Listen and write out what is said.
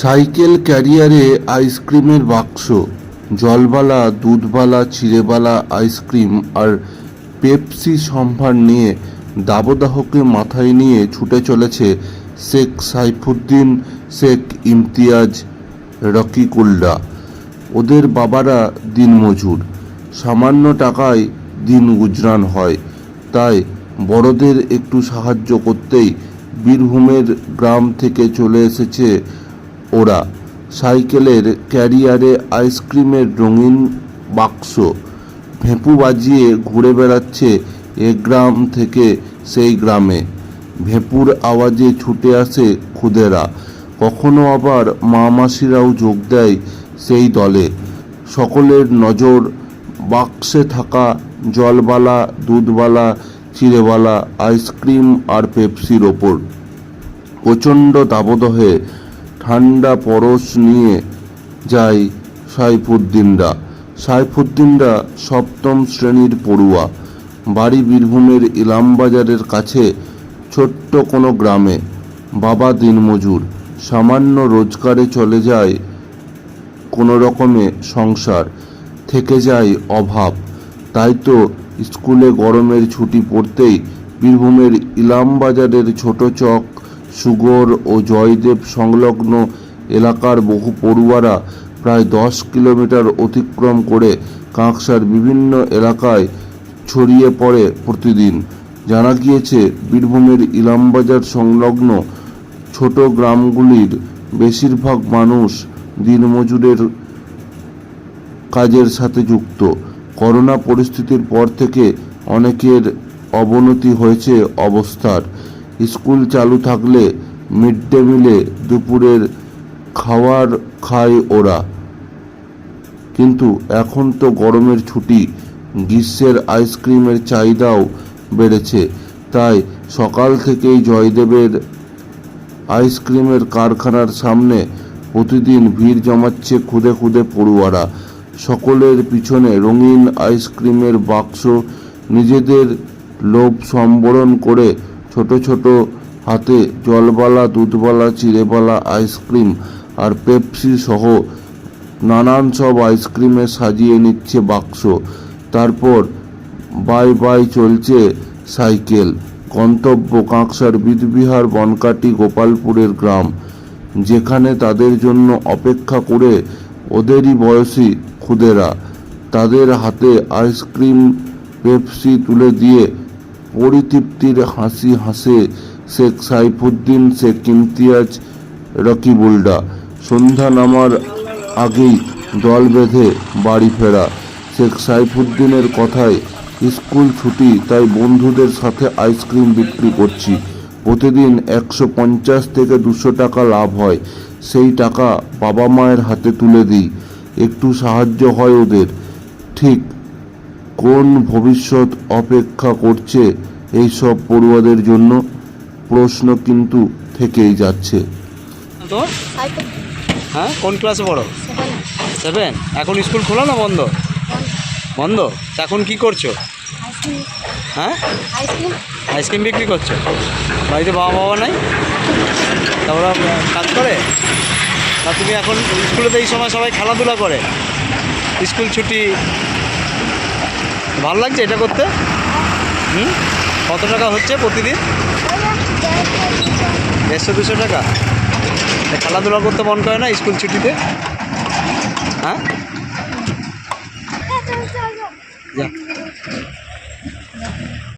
Cycle ক্যারিয়ারে আইসক্রিমের বাক্স, জলবালা, দুধবালা, চিড়েবালা, আইসক্রিম আর পেপসি সম্ভার নিয়ে দাবদাহকে মাথায় নিয়ে ছুটে চলেছে শেখ সাইফুদ্দিন, শেখ ইমতিয়াজ রকিকুল্লা ওদের বাবারা দিনমজুর সামান্য টাকায় দিন গুজরান হয়। তাই বড়দের একটু সাহায্য করতেই বীরভূমের গ্রাম থেকে চলে এসেছে ওরা সাইকেলের ক্যারিয়ারে আইসক্রিমের রঙিন বাক্স ভেঁপু বাজিয়ে ঘুরে বেড়াচ্ছে এ গ্রাম থেকে সেই গ্রামে। ভেঁপুর আওয়াজে ছুটে আসে খুদেরা। কখনো আবার মা মাসিরাও যোগ দেয় সেই দলে। সকলের নজর বাক্সে থাকা জলবালা, দুধবালা, চিড়েবালা, আইসক্রিম আর পেপসির ওপর। প্রচণ্ড দাবদহে ঠান্ডা পরশ নিয়ে যায় সাইফুদ্দিনরা। সাইফুদ্দিনরা সপ্তম শ্রেণির পড়ুয়া। বাড়ি বীরভূমের ইলামবাজারের কাছে ছোট্ট কোনো গ্রামে। বাবা দিনমজুর। সামান্য রোজগারে চলে যায় কোনো রকমে সংসার। থেকে যায় অভাব। তাই তো স্কুলে গরমের ছুটি পড়তেই বীরভূমের ইলামবাজারের ছোট চক সুগর ও জয়দেব সংলগ্ন এলাকার বহু পড়ুয়ারা প্রায় দশ কিলোমিটার অতিক্রম করে কাঁকসার বিভিন্ন এলাকায় ছড়িয়ে পড়ে প্রতিদিন। জানা গিয়েছে, বীরভূমের ইলামবাজার সংলগ্ন ছোট গ্রামগুলির বেশিরভাগ মানুষ দিনমজুরের কাজের সাথে যুক্ত। করোনা পরিস্থিতির পর থেকে অনেকের অবনতি হয়েছে অবস্থার। স্কুল চালু থাকলে মিড ডে মিলে দুপুরের খাওয়ার খায় ওরা। কিন্তু এখন তো গরমের ছুটি, গ্রীষ্মের আইসক্রিমের চাহিদাও বেড়েছে। তাই সকাল থেকেই জয়দেবের আইসক্রিমের কারখানার সামনে প্রতিদিন ভিড় জমাচ্ছে খুদে খুদে পড়ুয়ারা। সকলের পিছনে রঙিন আইসক্রিমের বাক্স, নিজেদের লোভ সম্বরণ করে ছোট ছোট হাতে জলবালা, দুধবালা, চিড়েবালা, আইসক্রিম আর পেপসি সহ নানান সব আইসক্রিমে সাজিয়ে নিচ্ছে বাক্স। তারপর বাই বাই চলছে সাইকেল। গন্তব্য কাঁকসার বিদবিহার বনকাটি গোপালপুরের গ্রাম। যেখানে তাদের জন্য অপেক্ষা করে ওদেরই বয়সী খুদেরা। তাদের হাতে আইসক্রিম, পেপসি তুলে দিয়ে পরিতৃপ্তির হাসি হাসে শেখ সাইফুদ্দিন, শেখ ইমতিয়াজ রকিবুল্ডা সন্ধ্যা নামার আগেই দল বেঁধে বাড়ি ফেরা। শেখ সাইফুদ্দিনের কথায়, স্কুল ছুটি, তাই বন্ধুদের সাথে আইসক্রিম বিক্রি করছি। প্রতিদিন একশো পঞ্চাশ থেকে দুশো টাকা লাভ হয়। সেই টাকা বাবা মায়ের হাতে তুলে দিই। একটু সাহায্য হয় ওদের। ঠিক কোন ভবিষ্যৎ অপেক্ষা করছে এই সব পড়ুয়াদের জন্য? প্রশ্ন কিন্তু থেকেই যাচ্ছে। সাইকেল হ্যাঁ কোন ক্লাসে পড়ো? সেভেন। এখন স্কুল খোলা না বন্ধ? বন্ধ। তা এখন কি করছ? হ্যাঁ? আইসক্রিম বিক্রি করছ? বাড়িতে বাবা বাবা নাই? তা আহ, কাজ করে? তা তুমি এখন স্কুলে তো এই সময় সবাই খেলাধুলা করে? স্কুল ছুটি ভালো লাগছে এটা করতে? হুম? কত টাকা হচ্ছে প্রতিদিন? দেড়শো দুশো টাকা? খেলাধুলা করতে মন করে না স্কুল ছুটিতে? হ্যাঁ? যা।